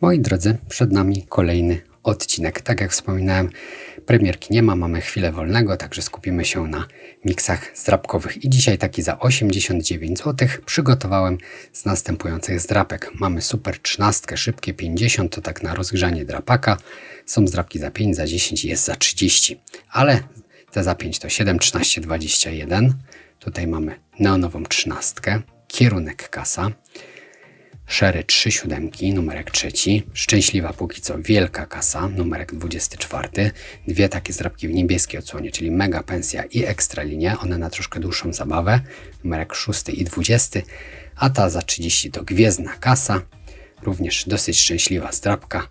Moi drodzy, przed nami kolejny odcinek. Tak jak wspominałem, premierki nie ma, mamy chwilę wolnego, także skupimy się na miksach zdrabkowych. I dzisiaj taki za 89 zł przygotowałem z następujących zdrapek. Mamy super 13, szybkie 50, to tak na rozgrzanie drapaka. Są zdrapki za 5, za 10 jest za 30, ale te za 5 to 7, 13, 21. Tutaj mamy neonową 13, kierunek kasa. Szery 3 siódemki, numerek trzeci. Szczęśliwa póki co wielka kasa, numerek 24. Dwie takie zdrabki w niebieskiej odsłonie, czyli mega pensja i ekstra linia. One na troszkę dłuższą zabawę. Numerek 6 i 20. A ta za 30 to gwiezdna kasa. Również dosyć szczęśliwa zdrabka.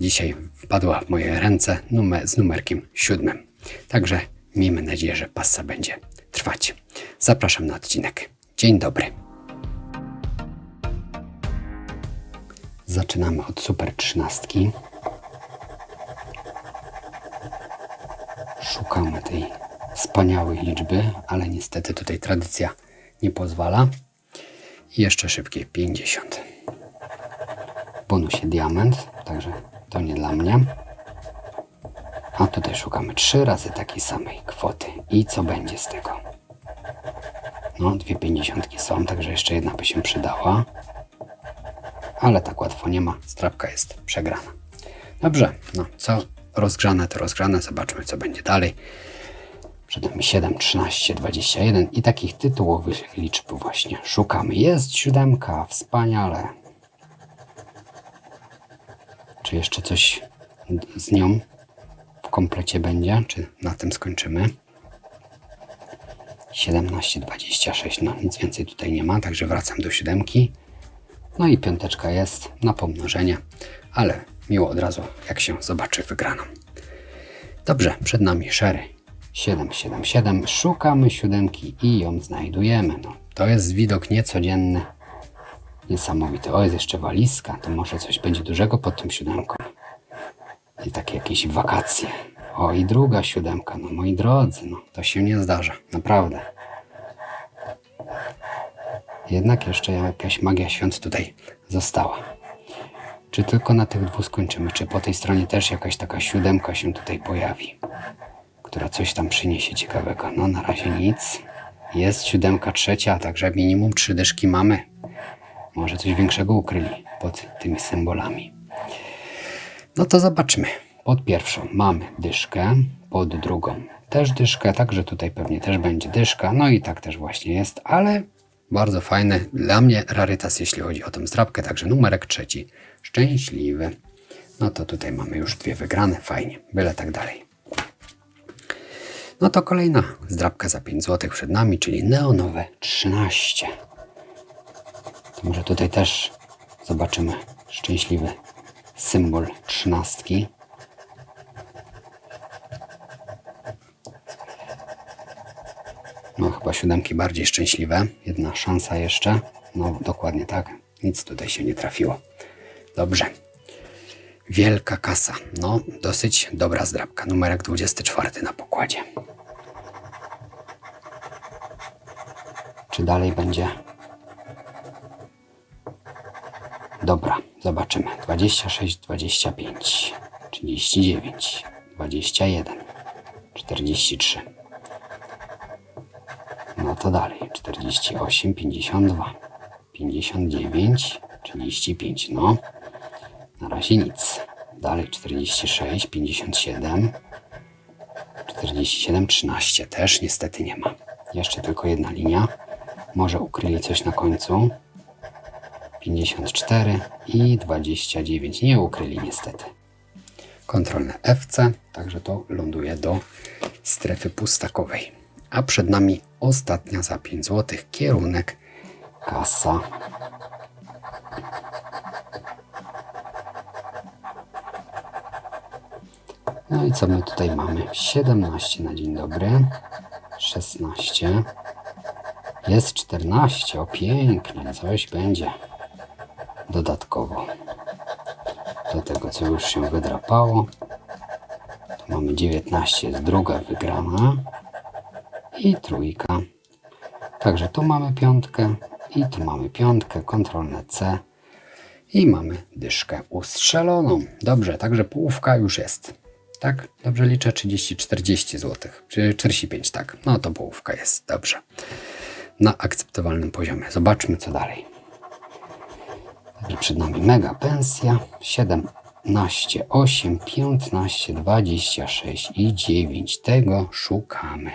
Dzisiaj wpadła w moje ręce numer, z numerkiem 7. Także miejmy nadzieję, że passa będzie trwać. Zapraszam na odcinek. Dzień dobry. Zaczynamy od super trzynastki. Szukamy tej wspaniałej liczby, ale niestety tutaj tradycja nie pozwala. I jeszcze szybkie 50. W bonusie diament, także to nie dla mnie. A tutaj szukamy trzy razy takiej samej kwoty. I co będzie z tego? No, dwie pięćdziesiątki są, także jeszcze jedna by się przydała ale tak łatwo nie ma. Strapka jest przegrana. Dobrze, no co rozgrzane, to rozgrzane. Zobaczmy, co będzie dalej. Przed nami 7, 13, 21 i takich tytułowych liczb właśnie szukamy. Jest siódemka, wspaniale. Czy jeszcze coś z nią w komplecie będzie? Czy na tym skończymy? 17, 26, no nic więcej tutaj nie ma, także wracam do siódemki. No i piąteczka jest na pomnożenie, ale miło od razu, jak się zobaczy wygraną. Dobrze, przed nami szery 777. Szukamy siódemki i ją znajdujemy. No, to jest widok niecodzienny. Niesamowity. O, jest jeszcze walizka. To może coś będzie dużego pod tym siódemką. I takie jakieś wakacje. O, i druga siódemka. No, moi drodzy, no, to się nie zdarza. Naprawdę. Jednak jeszcze jakaś magia świąt tutaj została. Czy tylko na tych dwóch skończymy? Czy po tej stronie też jakaś taka siódemka się tutaj pojawi? Która coś tam przyniesie ciekawego. No na razie nic. Jest siódemka trzecia, także minimum trzy dyszki mamy. Może coś większego ukryli pod tymi symbolami. No to zobaczmy. Pod pierwszą mamy dyszkę, pod drugą też dyszkę, także tutaj pewnie też będzie dyszka. No i tak też właśnie jest, ale bardzo fajny. Dla mnie rarytas, jeśli chodzi o tą zdrabkę. Także numerek trzeci. Szczęśliwy. No to tutaj mamy już dwie wygrane. Fajnie. Byle tak dalej. No to kolejna zdrabka za 5 zł przed nami, czyli neonowe 13. To może tutaj też zobaczymy szczęśliwy symbol trzynastki. No chyba siódemki bardziej szczęśliwe. Jedna szansa jeszcze. No dokładnie tak. Nic tutaj się nie trafiło. Dobrze. Wielka kasa. No dosyć dobra zdrabka. Numerek 24 na pokładzie. Czy dalej będzie? Dobra, zobaczymy. 26, 25, 39, 21, 43. No to dalej. 48, 52, 59, 35. No, na razie nic. Dalej 46, 57, 47, 13. Też niestety nie ma. Jeszcze tylko jedna linia. Może ukryli coś na końcu. 54 i 29. Nie ukryli niestety. Kontrolne FC, także to ląduje do strefy pustakowej. A przed nami ostatnia za 5 zł. Kierunek kasa. No i co my tutaj mamy? 17 na dzień dobry. 16. Jest 14. O pięknie. Coś będzie dodatkowo. Do tego, co już się wydrapało. Tu mamy 19. Jest druga wygrana i trójka. Także tu mamy piątkę i tu mamy piątkę, kontrolne C I mamy dyszkę ustrzeloną. Dobrze, także połówka już jest. Tak? Dobrze liczę 30-40 zł. Czy 45, tak. No to połówka jest. Dobrze. Na akceptowalnym poziomie. Zobaczmy co dalej. Także przed nami mega pensja. 17, 8, 15, 26 i 9. Tego szukamy.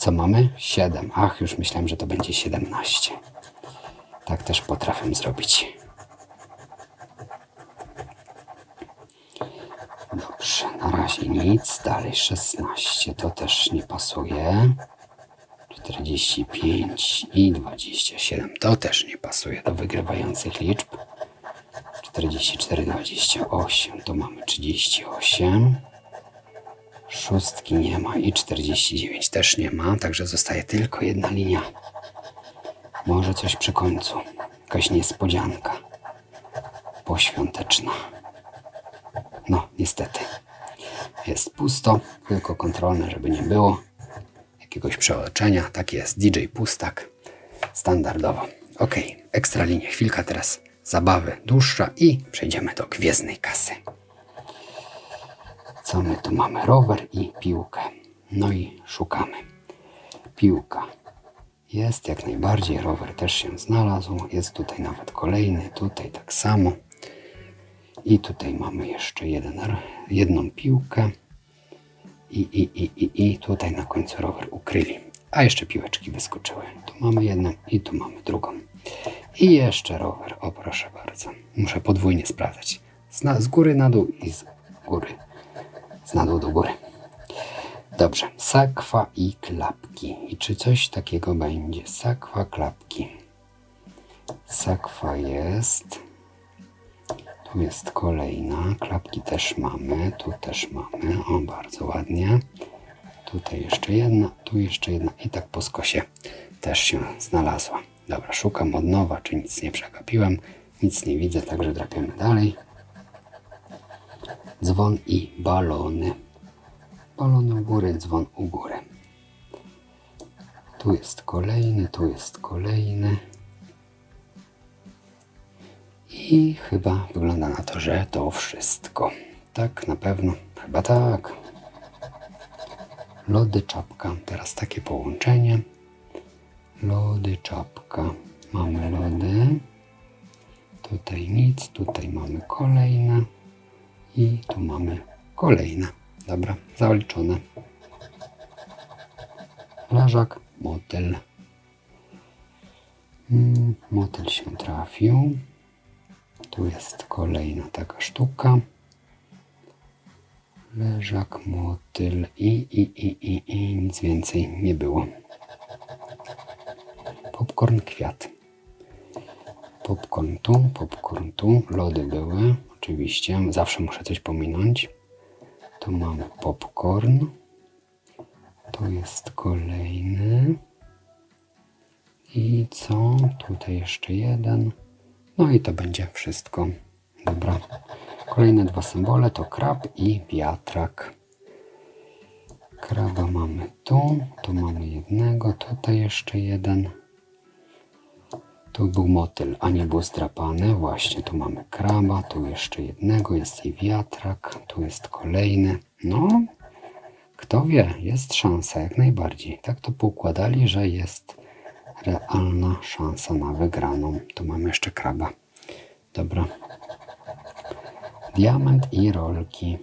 Co mamy? 7. Ach, już myślałem, że to będzie 17. Tak też potrafię zrobić. Dobrze, na razie nic. Dalej 16. To też nie pasuje. 45 i 27. To też nie pasuje do wygrywających liczb. 44, 28. Tu mamy 38. Szóstki nie ma i 49 też nie ma, także zostaje tylko jedna linia. Może coś przy końcu. Jakaś niespodzianka. Poświąteczna. No, niestety. Jest pusto, tylko kontrolne, żeby nie było jakiegoś przeoczenia. Tak jest, DJ Pustak. Standardowo. Ok, ekstra linie. Chwilka teraz zabawy dłuższa i przejdziemy do gwiezdnej kasy. Co my tu mamy? Rower i piłkę. No i szukamy. Piłka. Jest jak najbardziej, rower też się znalazł. Jest tutaj nawet kolejny, tutaj tak samo. I tutaj mamy jeszcze jeden, jedną piłkę. I, i, i, i, I tutaj na końcu rower ukryli. A jeszcze piłeczki wyskoczyły. Tu mamy jedną i tu mamy drugą. I jeszcze rower. O proszę bardzo. Muszę podwójnie sprawdzać. Z, na, z góry na dół i z góry. Na dół do góry. Dobrze. Sakwa i klapki. I czy coś takiego będzie? Sakwa, klapki. Sakwa jest. Tu jest kolejna. Klapki też mamy. Tu też mamy. O, bardzo ładnie. Tutaj jeszcze jedna, tu jeszcze jedna i tak po skosie też się znalazła. Dobra, szukam od nowa, czy nic nie przegapiłem. Nic nie widzę, także drapiemy dalej. Dzwon i balony. Balony u góry, dzwon u góry. Tu jest kolejny, tu jest kolejny. I chyba wygląda na to, że to wszystko. Tak, na pewno. Chyba tak. Lody czapka. Teraz takie połączenie. Lody czapka. Mamy lody. Tutaj nic, tutaj mamy kolejne. I tu mamy kolejne. Dobra, zaliczone. Leżak, motyl. Mm, motyl się trafił. Tu jest kolejna taka sztuka. Leżak, motyl i, i, i, i, i nic więcej nie było. Popcorn, kwiat. Popcorn tu, popcorn tu. Lody były, oczywiście. Zawsze muszę coś pominąć. Tu mamy popcorn. Tu jest kolejny. I co? Tutaj jeszcze jeden. No i to będzie wszystko. Dobra. Kolejne dwa symbole to krab i wiatrak. Kraba mamy tu, tu mamy jednego, tutaj jeszcze jeden. Tu był motyl, a nie był zdrapany. Właśnie, tu mamy kraba, tu jeszcze jednego, jest i wiatrak, tu jest kolejny. No, kto wie, jest szansa jak najbardziej. Tak to poukładali, że jest realna szansa na wygraną. Tu mamy jeszcze kraba. Dobra. Diament i rolki.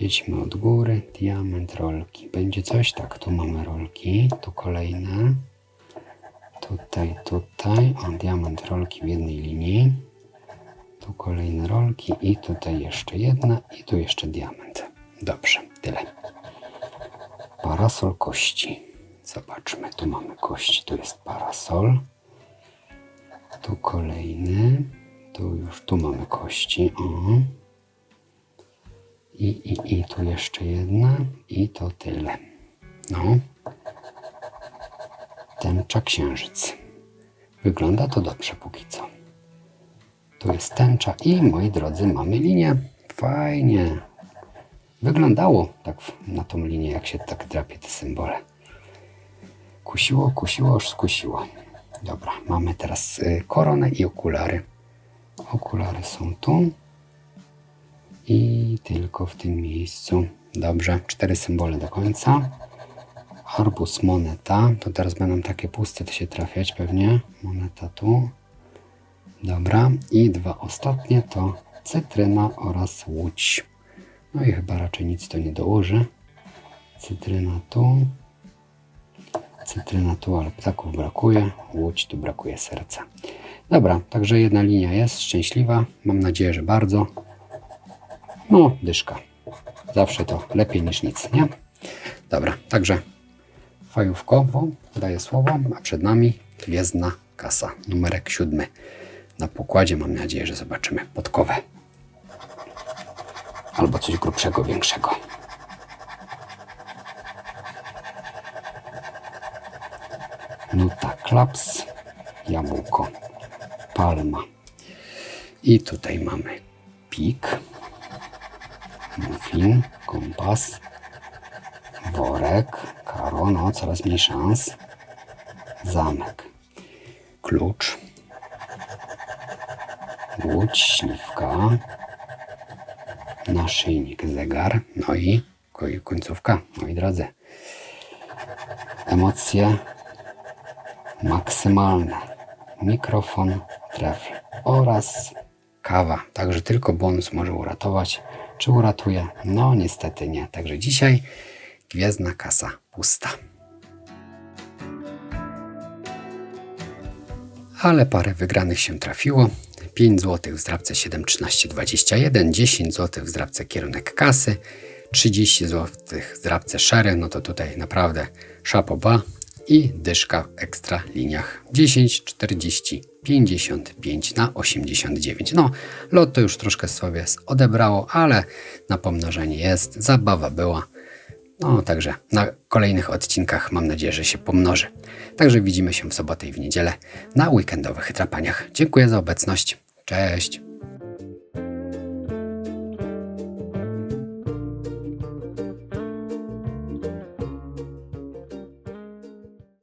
Jedźmy od góry. Diament, rolki. Będzie coś? Tak, tu mamy rolki. Tu kolejne. Tutaj, tutaj. Diament, rolki w jednej linii. Tu kolejne rolki i tutaj jeszcze jedna i tu jeszcze diament. Dobrze, tyle. Parasol kości. Zobaczmy, tu mamy kości, tu jest parasol. Tu kolejny. Tu już, tu mamy kości. I, i, I tu jeszcze jedna. I to tyle. No. Tęcza księżyc. Wygląda to dobrze póki co. Tu jest tęcza i moi drodzy mamy linię. Fajnie. Wyglądało tak na tą linię, jak się tak drapie te symbole. Kusiło, kusiło, aż skusiło. Dobra, mamy teraz y, koronę i okulary. Okulary są tu i tylko w tym miejscu. Dobrze, cztery symbole do końca. Arbus, moneta. To teraz będą takie puste się trafiać pewnie. Moneta tu. Dobra. I dwa ostatnie to cytryna oraz łódź. No i chyba raczej nic to nie dołoży. Cytryna tu. Cytryna tu, ale ptaków brakuje. Łódź, tu brakuje serca. Dobra, także jedna linia jest szczęśliwa. Mam nadzieję, że bardzo. No, dyszka. Zawsze to lepiej niż nic, nie? Dobra, także fajówkowo daję słowo, a przed nami gwiezdna kasa, numerek siódmy. Na pokładzie mam nadzieję, że zobaczymy podkowę. Albo coś grubszego, większego. Nuta klaps, jabłko, palma. I tutaj mamy pik, muffin, kompas, worek, no coraz mniej szans, zamek, klucz, łódź, śliwka, naszyjnik, zegar, no i ko- końcówka, moi drodzy. Emocje maksymalne, mikrofon, trefl oraz kawa. Także tylko bonus może uratować. Czy uratuje? No niestety nie. Także dzisiaj gwiezdna kasa pusta. Ale parę wygranych się trafiło. 5 zł w zdrabce 71321, 10 zł w zdrabce kierunek kasy, 30 zł w zdrabce szary, no to tutaj naprawdę szapoba i dyszka w ekstra liniach 10, 40, 55 na 89. No, lot to już troszkę sobie odebrało, ale na pomnożenie jest, zabawa była. No, także na kolejnych odcinkach mam nadzieję, że się pomnoży. Także widzimy się w sobotę i w niedzielę na weekendowych drapaniach. Dziękuję za obecność. Cześć!